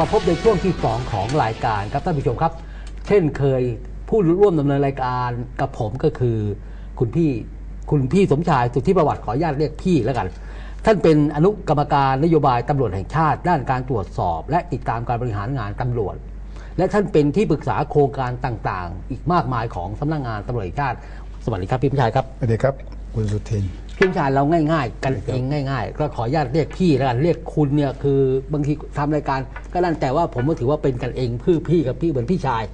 มาพบในช่วงที่ 2 ของรายการครับท่านผู้ชมครับ เช่นเคยผู้ร่วมดำเนินรายการกับผมก็คือคุณพี่คุณพี่สมชายสุทธิประวัติขออนุญาตเรียกพี่แล้วกัน ท่านเป็นอนุกรรมการนโยบายตำรวจแห่งชาติ ด้านการตรวจสอบ และติดตามการบริหารงานตำรวจ และท่านเป็นที่ปรึกษาโครงการต่างๆ อีกมากมายของสำนักงานตำรวจแห่งชาติ สวัสดีครับพี่สมชายครับ สวัสดีครับ คุณสุทินพี่ชายเราง่าย ๆ กันเองง่าย ๆ ก็ขออนุญาตเรียกพี่แล้วกันเรียกคุณเนี่ยคือบางทีทำรายการก็นั่นแต่ว่าผมก็ถือว่าเป็นกันเองพื่อพี่กับพี่เหมือนพี่ชาย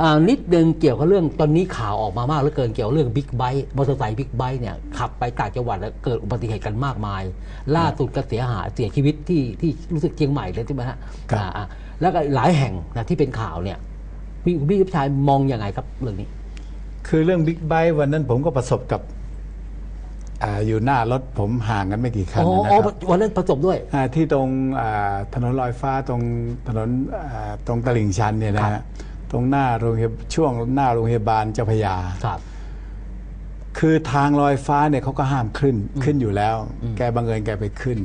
อ่านิดนึงเกี่ยวกับเรื่องตอนนี้ข่าวออกมามากเหลือเกินเกี่ยวกับเรื่องบิ๊กไบค์มอเตอร์ไซค์บิ๊กไบค์เนี่ยขับไปต่างจังหวัดแล้วเกิดอุบัติเหตุกันมากมาย ล่าสุดก็เสียหายเสียชีวิตที่ที่รู้สึกเชียงใหม่เลยใช่ไหมฮะครับอ่าอ่าแล้วก็หลายแห่งนะที่เป็นข่าวเนี่ยพี่พี่ชายมองยังไงครับเรื่องนี้ คือเรื่องบิ๊กไบค์วันนั้นผมก็ประสบกับ อาอยู่หน้ารถผมห่างกันไม่กี่คันอ๋อนะอ๋อครับวันนั้นประสบด้วยาที่ตรงอ่าถนนลอยฟ้าตรงถนนอ่าตรงตลิ่งชันเนี่ยนะครัฮะบ ตรงหน้าโรงพยาบช่วงหน้าโรงพยาบาลเจ้าพระยา ครับ คือทางลอยฟ้าเนี่ยเขาก็ห้ามขึ้นขึ้นอยู่แล้ว แกบังเอิญแกไปขึ้น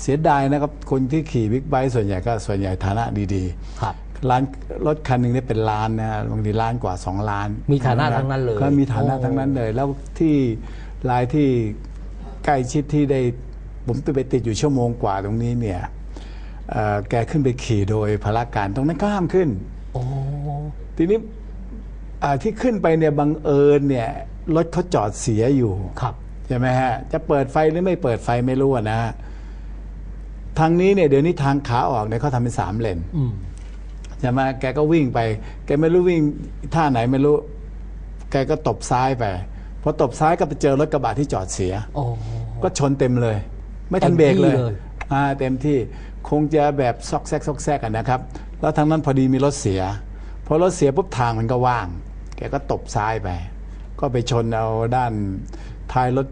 เสียดายนะครับคนที่ขี่บิ๊กไบค์ส่วนใหญ่ก็ส่วนใหญ่ฐานะดีครับ ๆร้านรถคันหนึ่งเนี่ยเป็นล้านนะฮะบางทีล้านกว่าสองล้านมีฐานะทั้งนั้นเลยก็มีฐานะโอ้ทั้งนั้นเลย แล้วที่ รายที่ใกล้ชิดที่ได้ผมไปติดอยู่ชั่วโมงกว่าตรงนี้เนี่ยเอ่อแกขึ้นไปขี่โดยพละการตรงนั้นก็ห้ามขึ้นโอ้ทีนี้อ่าที่ขึ้นไปเนี่ยบังเอิญเนี่ยรถเขาจอดเสียอยู่ครับใช่ไหมฮะ จะเปิดไฟหรือไม่เปิดไฟไม่รู้อะนะฮะทางนี้เนี่ยเดี๋ยวนี้ทางขาออกเนี่ยเขาทำเป็นสามเลนอืมใช่ไหมแกก็วิ่งไป แกไม่รู้วิ่งท่าไหนไม่รู้ แกก็ตบซ้ายไป พอตบซ้ายก็ไปเจอรถกระบะที่จอดเสีย โอ้ ก็ชนเต็มเลย ไม่ทันเบรกเลยเต็มที่เลย อ่าเต็มที่คงจะแบบซอกแซกซอกแซกกันนะครับ แล้วทางนั้นพอดีมีรถเสีย พอรถเสียปุ๊บทางมันก็ว่าง แกก็ตบซ้ายไป ก็ไปชนเอาด้านท้ายรถ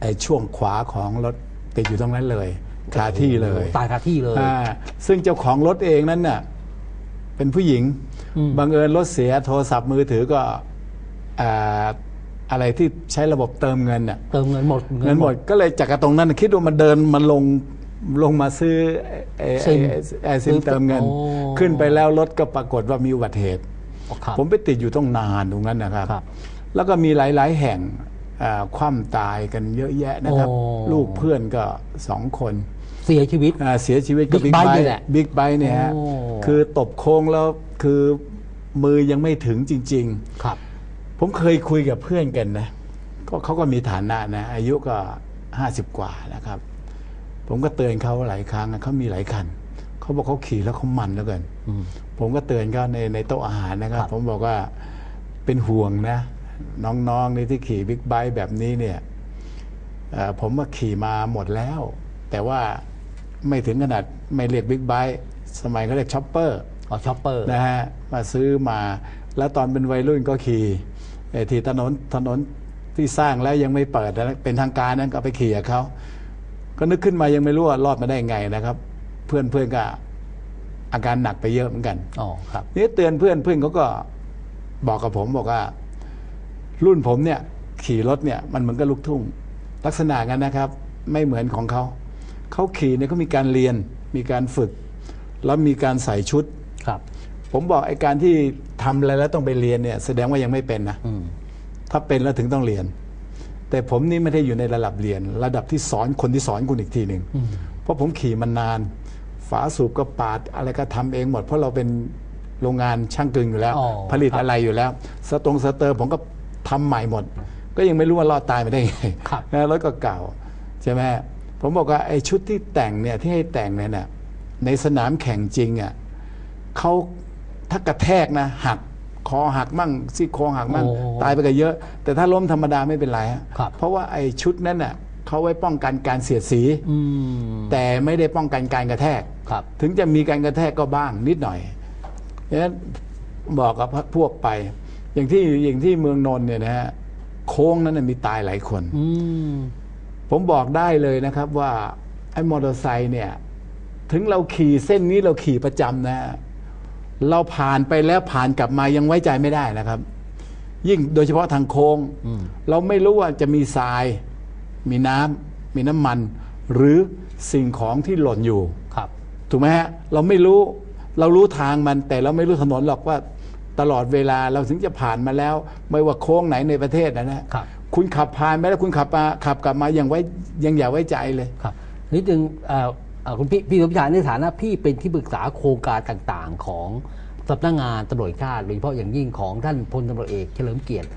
ไอ้ช่วงขวาของรถติดอยู่ตรงนั้นเลยคาที่เลย ตายคาที่เลย อ่าซึ่งเจ้าของรถเองนั้นน่ะเป็นผู้หญิงอืมบังเอิญรถเสียโทรศัพท์มือถือก็อ่า อะไรที่ใช้ระบบเติมเงินน่ะเติมเงินหมดเงินหมดก็เลยจากกระตรงนั้นคิดว่ามันเดินมันลงลงมาซื้อไอ้ซิมไอ้ไอ้ซิมเติมเงินโอ้ขึ้นไปแล้วรถก็ปรากฏว่ามีอุบัติเหตุครับผมไปติดอยู่ต้องนานตรงนั้นนะครับครับแล้วก็มีหลาย ๆ แห่งอ่าคว่ำตายกันเยอะแยะนะครับโอ้ลูกเพื่อนก็สองคนเสียชีวิตอ่าเสียชีวิตก็ Big บิ๊ก Bike ไบนี่ค์แหละบิ๊กไบค์เนี่ยฮะโอ้คือตบโค้งแล้วคือมือยังไม่ถึงจริง ๆ ครับ ผมเคยคุยกับเพื่อนกันนะก็เขาก็มีฐานะนะ อายุก็ห้าสิบกว่านะครับ ผมก็เตือนเขาหลายครั้งอะเขามีหลายคันเขาบอกเขาขี่แล้วเขามันแล้วกันอืมผมก็เตือนเขาในในโต๊ะอาหารนะครับครับ ผมบอกว่าเป็นห่วงนะ น้องๆนี่ที่ขี่บิ๊กไบค์แบบนี้เนี่ยเอ่อผมมาขี่มาหมดแล้ว แต่ว่าไม่ถึงขนาดไม่เรียกบิ๊กไบค์สมัยเขาเรียกช็อปเปอร์อ๋อช็อปเปอร์นะฮะมาซื้อมา แล้วตอนเป็นวัยรุ่นก็ขี่ไอ้ ที่ถนนถนนที่สร้างแล้วยังไม่เปิดนะเป็นทางการนั้นก็ไปขี่กับเขาก็นึกขึ้นมายังไม่รู้ว่ารอดมาได้ไงนะครับ เพื่อนเพื่อนก็อาการหนักไปเยอะเหมือนกันอ๋อครับนี่เตือนเพื่อนเพื่อนเขาก็บอกกับผมบอกว่า รุ่นผมเนี่ย ขี่รถเนี่ยมันเหมือนกับลูกทุ่ง ลักษณะกันนะครับ ไม่เหมือนของเขาเขาขี่เนี่ยเขามีการเรียนมีการฝึก แล้วมีการใส่ชุดครับ ผมบอกไอ้การที่ทำอะไรแล้วต้องไปเรียนเนี่ย แสดงว่ายังไม่เป็นนะอืม ถ้าเป็นแล้วถึงต้องเรียน แต่ผมนี่ไม่ได้อยู่ในระดับเรียน ระดับที่สอนคนที่สอนคุณอีกทีหนึ่งเพราะผมขี่มันนาน ฝาสูบก็ปาดอะไรก็ทำเองหมด เพราะเราเป็นโรงงานช่างกึ่งอยู่แล้วอ๋อผลิตครับอะไรอยู่แล้ว สตรงสเตอร์ผมก็ทำใหม่หมด ก็ยังไม่รู้ว่ารอดตายมาได้ไงครับนะรถก็เก่าใช่ไหมผมบอกว่าไอ้ชุดที่แต่งเนี่ยที่ให้แต่งเนี่ยนะในสนามแข่งจริงอะเขาถ้ากระแทกนะหัก คอหักมั่งซี่โครงหักมั่ง โอ้ตายไปก็เยอะ แต่ถ้าล้มธรรมดาไม่เป็นไรฮะครับ เพราะว่าไอ้ชุดนั้นน่ะเขาไว้ป้องกันการเสียดสี อืมแต่ไม่ได้ป้องกันการกระแทก ครับ ถึงจะมีการกระแทกก็บ้างนิดหน่อยฉะนั้นบอกกับพวกไป อย่างที่อย่างที่เมืองนนท์เนี่ยนะฮะโค้งนั้นนะมีตายหลายคน อืม ผมบอกได้เลยนะครับว่าไอ้มอเตอร์ไซค์เนี่ย ถึงเราขี่เส้นนี้เราขี่ประจำนะฮะ เราผ่านไปแล้วผ่านกลับมายังไว้ใจไม่ได้นะครับ ยิ่งโดยเฉพาะทางโค้งอืมเราไม่รู้ว่าจะมีทราย มีน้ำมีน้ำมัน หรือสิ่งของที่หล่นอยู่ครับ ถูกไหมฮะเราไม่รู้เรารู้ทางมันแต่เราไม่รู้ถนนหรอกว่าตลอดเวลาเราถึงจะผ่านมาแล้ว ไม่ว่าโค้งไหนในประเทศนะนะครับคุณขับผ่านไปแล้วคุณขับมาขับกลับมายังไว้ยังอย่าไว้ใจเลยครับนิดนึงเอ่อเอ่อ คุณพี่พี่สมชายในฐานะพี่เป็นที่ปรึกษาโครงการต่างๆ ของสำนักงานตำรวจแห่งชาติโดยเฉพาะอย่างยิ่งของท่านพลตำรวจเอกเฉลิมเกียรติ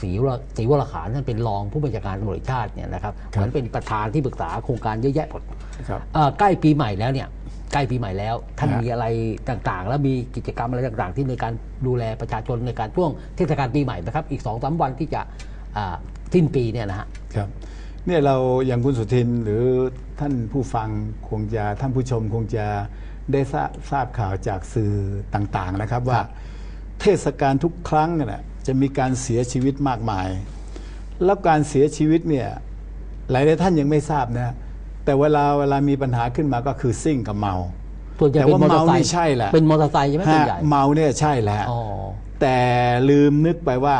ศรีวรศรีวรขานท่านเป็นรองผู้บัญชาการตำรวจแห่งชาติเนี่ยนะครับเหมือนเป็นประธานที่ปรึกษาโครงการเยอะแยะหมดครับเอ่อใกล้ปีใหม่แล้วเนี่ยใกล้ปีใหม่แล้ว ท่านฮะมีอะไรต่างๆ แล้วมีกิจกรรมอะไรต่างๆ ที่ในการดูแลประชาชนในการช่วงเทศกาลปีใหม่นะครับ อีกสองสามวันที่จะอ่าสิ้นปีเนี่ยนะฮะครับ เนี่ยเราอย่างคุณสุทินหรือท่านผู้ฟังคงจะท่านผู้ชมคงจะได้ทราบทราบข่าวจากสื่อต่างๆนะครับว่าเทศกาลทุกครั้งน่ะจะมีการเสียชีวิตมากมาย แล้วการเสียชีวิตเนี่ยหลายๆท่านยังไม่ทราบนะแต่เวลาเวลามีปัญหาขึ้นมาก็คือซิ่งกับเมาส่วนใหญ่แต่เป็นว่ามอเตอร์ไซเมานี่ค์ใช่แหละเป็นมอเตอร์ไซค์ใช่ไหมส่วนใหญ่ฮะเมาเนี่ยใช่แหละอ๋อแต่ลืมนึกไปว่า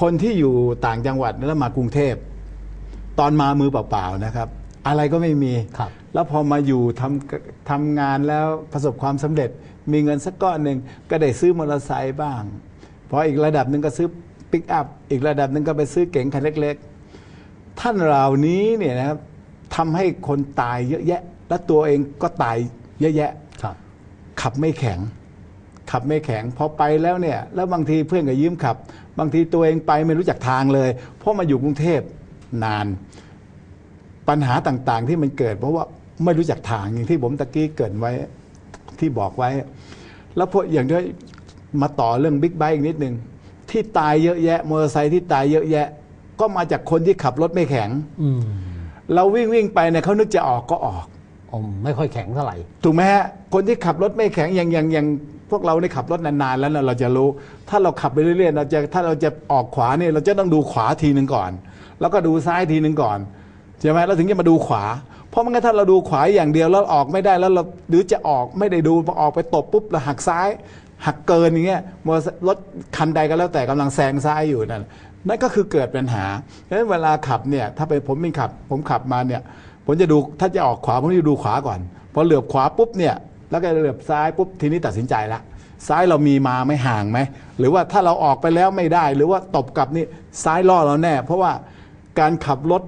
คนที่อยู่ต่างจังหวัดแล้วมากรุงเทพ ตอนมามือเปล่าๆนะครับ อะไรก็ไม่มีครับแล้วพอมาอยู่ทำทำงานแล้วประสบความสำเร็จ มีเงินสักก้อนหนึ่งก็ได้ซื้อมอเตอร์ไซค์บ้างพออีกระดับหนึ่งก็ซื้อปิกอัพอีกระดับหนึ่งก็ไปซื้อเก๋งคันเล็ก ๆ ท่านเหล่านี้เนี่ยนะครับทำให้คนตายเยอะแยะ และตัวเองก็ตายเยอะแยะครับขับไม่แข็ง ขับไม่แข็งพอไปแล้วเนี่ย แล้วบางทีเพื่อนก็ยืมขับ บางทีตัวเองไปไม่รู้จักทางเลยเพราะมาอยู่กรุงเทพ นาน ปัญหาต่างๆที่มันเกิด เพราะว่าไม่รู้จักทางอย่างที่ผมตะกี้เกรินไว้ที่บอกไว้ แล้วพวกอย่างที่มาต่อเรื่องบิ๊กไบค์อีกนิดนึงที่ตายเยอะแยะมอเตอร์ไซค์ที่ตายเยอะแยะ ก็มาจากคนที่ขับรถไม่แข็งอืมเราวิ่งวิ่งไปเนี่ยเขานึกจะออกก็ออกอ๋อ ไม่ค่อยแข็งเท่าไหร่ ถูกไหมฮะคนที่ขับรถไม่แข็งอย่างอย่างอย่างพวกเราได้ขับรถนานๆแล้วนะเราจะรู้ ถ้าเราขับไปเรื่อยๆเราจะถ้าเราจะออกขวาเนี่ยเราจะต้องดูขวาทีหนึ่งก่อน แล้วก็ดูซ้ายทีหนึ่งก่อนใช่ไหมเราถึงจะมาดูขวา เพราะไม่งั้นถ้าเราดูขวาอย่างเดียวแล้วออกไม่ได้แล้วเราหรือจะออกไม่ได้ดูพอออกไปตบปุ๊บเราหักซ้าย หักเกินอย่างเงี้ยมอรถคันใดก็แล้วแต่กำลังแซงซ้ายอยู่นั่นนั่นก็คือเกิดปัญหาเพราะฉะนั้นเวลาขับเนี่ยถ้าเป็นผมเป็นขับ ผมขับมาเนี่ย ผมจะดูถ้าจะออกขวาผมจะดูขวาก่อนพอเหลือบขวาปุ๊บเนี่ยแล้วก็เหลือบซ้ายปุ๊บทีนี้ตัดสินใจละซ้ายเรามีมาไม่ห่างไหมหรือว่าถ้าเราออกไปแล้วไม่ได้ หรือว่าตบกลับนี่ซ้ายล่อเราแน่ เพราะว่าการขับรถ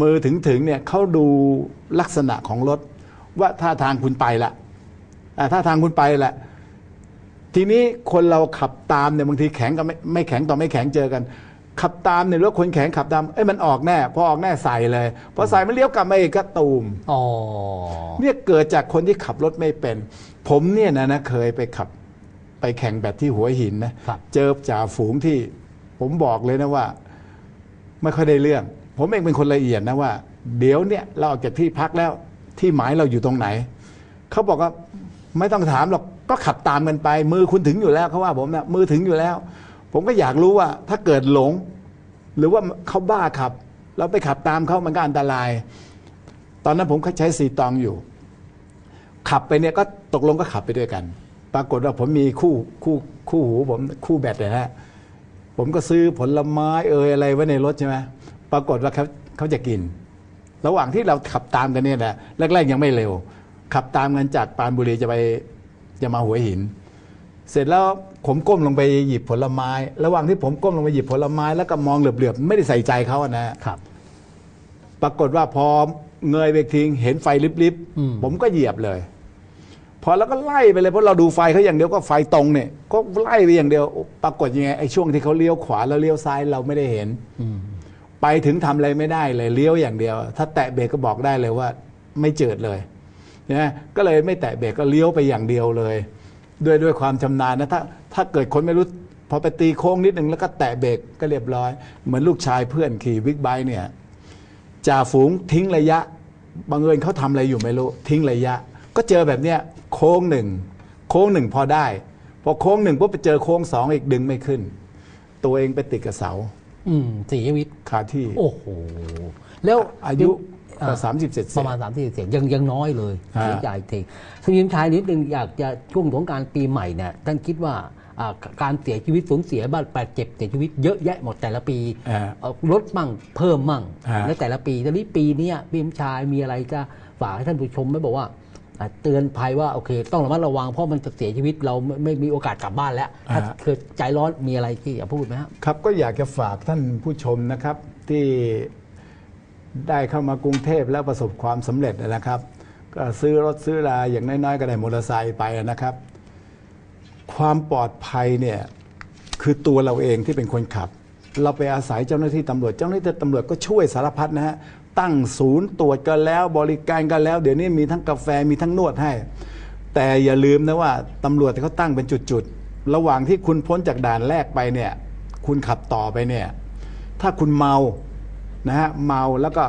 มือถึงถึงเนี่ยเขาดูลักษณะของรถ ว่าท่าทางคุณไปละอ่าท่าทางคุณไปละทีนี้คนเราขับตามเนี่ยบางทีแข็งกับไม่ไม่แข็งต่อไม่แข็งเจอกัน ขับตามเนี่ยหรือว่าคนแข็งขับตามเอ้ยมันออกแน่พอออกแน่ใส่เลยพอใส่มันเลี้ยวกลับมาอีกก็ตูม อ๋อ เนี่ยเกิดจากคนที่ขับรถไม่เป็น ผมเนี่ยนะนะเคยไปขับไปแข่งแบบที่หัวหินนะครับ เจอจ่าฝูงที่ ผมบอกเลยนะว่า ไม่ค่อยได้เรื่อง ผมเองเป็นคนละเอียดนะว่า เดี๋ยวเนี่ยเราออกจากที่พักแล้วที่หมายเราอยู่ตรงไหน เขาบอกว่าไม่ต้องถามหรอกก็ขับตามกันไป มือคุณถึงอยู่แล้วเขาว่าผมนะมือถึงอยู่แล้ว ผมก็อยากรู้ว่าถ้าเกิดหลง หรือว่าเขาบ้าขับ เราไปขับตามเขามันก็อันตราย ตอนนั้นผมก็ใช้สีตองอยู่ ขับไปเนี่ยก็ตกลงก็ขับไปด้วยกัน ปรากฏว่าผมมีคู่คู่คู่หูผมคู่แบตเลยนะผมก็ซื้อผลไม้เอยอะไรไว้ในรถใช่ไหมปรากฏว่าเขาเขาจะกิน ระหว่างที่เราขับตามกันเนี่ยนะแรกๆยังไม่เร็ว ขับตามกันจากปานบุรีจะไปจะมาหัวหิน เสร็จแล้วผมก้มลงไปหยิบผลไม้ ระหว่างที่ผมก้มลงไปหยิบผลไม้ แล้วก็มองเหลือบๆไม่ได้ใส่ใจเขาอะนะครับ ปรากฏว่าพอเงยไปทิ้งเห็นไฟลิบอืม ๆผมก็เหยียบเลย พอแล้วก็ไล่ไปเลยเพราะเราดูไฟเขาอย่างเดียวก็ไฟตรงเนี่ยก็ไล่ไปอย่างเดียว ปรากฏยังไงไอ้ช่วงที่เขาเลี้ยวขวาแล้วเลี้ยวซ้ายเราไม่ได้เห็น อืมไปถึงทำอะไรไม่ได้เลยเลี้ยวอย่างเดียว ถ้าแตะเบรกก็บอกได้เลยว่า ไม่เจิดเลยนะก็เลยไม่แตะเบรกก็เลี้ยวไปอย่างเดียวเลย ด้วยด้วยความชำนาญนะถ้าถ้าเกิดคนไม่รู้พอไปตีโค้งนิดหนึ่งแล้วก็แตะเบรกก็เรียบร้อย เหมือนลูกชายเพื่อนขี่บิ๊กไบค์เนี่ยจ่าฝูงทิ้งระยะบังเอิญเขาทำอะไรอยู่ไม่รู้ทิ้งระยะ ก็เจอแบบเนี้ยโค้งหนึ่งโค้งหนึ่งพอได้ พอโค้งหนึ่งปุ๊บไปเจอโค้งสองอีกดึงไม่ขึ้น ตัวเองไปติดกับเสา อืมเสียชีวิตคาที่ โอ้โหแล้วอายุอ่ ก็สามสิบเจ็ดประมาณสามสิบเสียงยังยังน้อยเลยฮะเสียใจจริงสมิมชายนิดนึงอยากจะช่วงของกรารปีใหม่เนี่ยท่านคิดว่าอ่าการเสียชีวิตสูญเสียบ้านแปดเจ็บเสียชีวิตเยอะแยะหมดแต่ละปีอ่าเอ่อลดมั่งเพิ่มมั่งฮะในแต่ละปีแต่นี้ปีเนี้ยพี่สมชายมีอะไรจะฝากให้ท่านผู้ชมไหมบอกว่าอะเตือนภัยว่าโอเค ต้องระมัดระวังเพราะมันจะเสียชีวิตเราไม่ไม่มีโอกาสกลับบ้านแล้ว ถ้าอ่าเกิดใจร้อนมีอะไรที่อยากพูดไหมครับครับก็อยากจะฝากท่านผู้ชมนะครับที่ ได้เข้ามากรุงเทพแล้วประสบความสำเร็จนะครับ ก็ซื้อรถซื้อราอย่างน้อยๆ ก็ได้มอเตอร์ไซค์ไปนะครับ ความปลอดภัยเนี่ยคือตัวเราเองที่เป็นคนขับ เราไปอาศัยเจ้าหน้าที่ตำรวจ เจ้าหน้าที่ตำรวจก็ช่วยสารพัดนะฮะตั้งศูนย์ตรวจกันแล้วบริการกันแล้ว เดี๋ยวนี้มีทั้งกาแฟมีทั้งนวดให้ แต่อย่าลืมนะว่าตำรวจเขาตั้งเป็นจุดๆระหว่างที่คุณพ้นจากด่านแรกไปเนี่ย คุณขับต่อไปเนี่ย ถ้าคุณเมา นะฮะเมาแล้วก็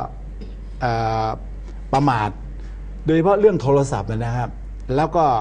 ประมาทโดยเฉพาะเรื่องโทรศัพท์นะครับแล้วก็